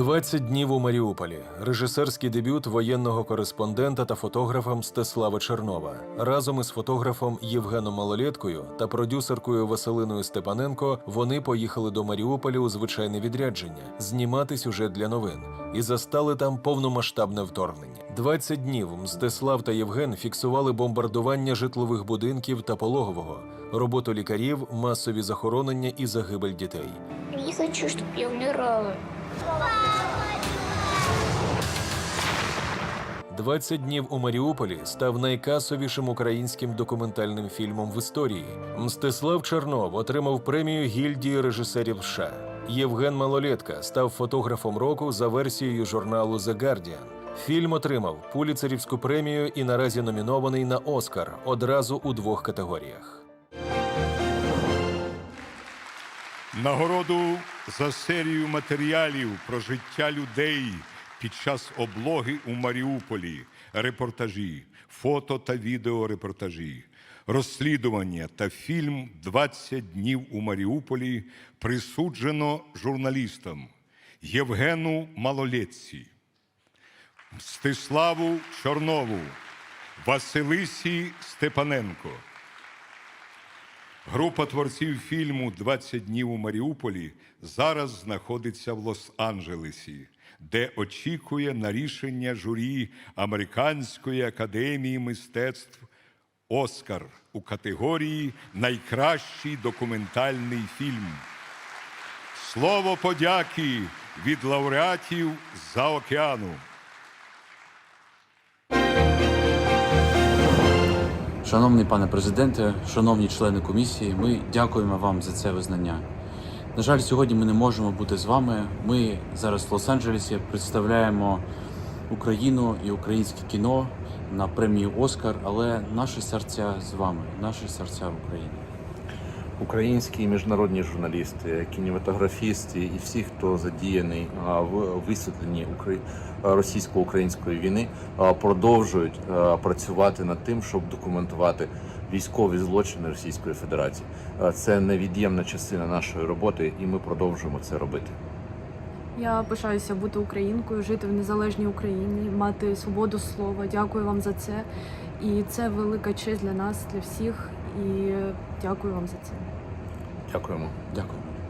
20 днів у Маріуполі. Режисерський дебют воєнного кореспондента та фотографа Мстислава Чернова. Разом із фотографом Євгеном Малолєткою та продюсеркою Василиною Степаненко вони поїхали до Маріуполя у звичайне відрядження знімати сюжет для новин і застали там повномасштабне вторгнення. 20 днів Мстислав та Євген фіксували бомбардування житлових будинків та пологового, роботу лікарів, масові захоронення і загибель дітей. Не хочу, чтобы я умирала. 20 днів у Маріуполі став найкасовішим українським документальним фільмом в історії. Мстислав Чернов отримав премію гільдії режисерів США. Євген Малолєтка став фотографом року за версією журналу The Guardian. Фільм отримав Пуліцерівську премію і наразі номінований на Оскар одразу у двох категоріях. Нагороду за серію матеріалів про життя людей під час облоги у Маріуполі, репортажі, фото та відеорепортажі, розслідування та фільм «20 днів у Маріуполі присуджено журналістам Євгену Малолетці, Мстиславу Чорнову, Василисі Степаненко. Група творців фільму «20 днів у Маріуполі зараз знаходиться в Лос-Анджелесі, де очікує на рішення журі Американської академії мистецтв Оскар у категорії Найкращий документальний фільм. Слово подяки від лауреатів за океану. Шановний пане президенте, шановні члени комісії, ми дякуємо вам за це визнання. На жаль, сьогодні ми не можемо бути з вами. Ми зараз в Лос-Анджелесі представляємо Україну і українське кіно на премію Оскар, але наше серця з вами, наше серця в Україні. Українські і міжнародні журналісти, кінематографісти і всі, хто задіяний в висвітленні російсько-української війни, продовжують працювати над тим, щоб документувати військові злочини Російської Федерації. Це невід'ємна частина нашої роботи, і ми продовжуємо це робити. Я пишаюся бути українкою, жити в незалежній Україні, мати свободу слова. Дякую вам за це. І це велика честь для нас, для всіх. І дякую вам за це. Дякуємо. Дякую.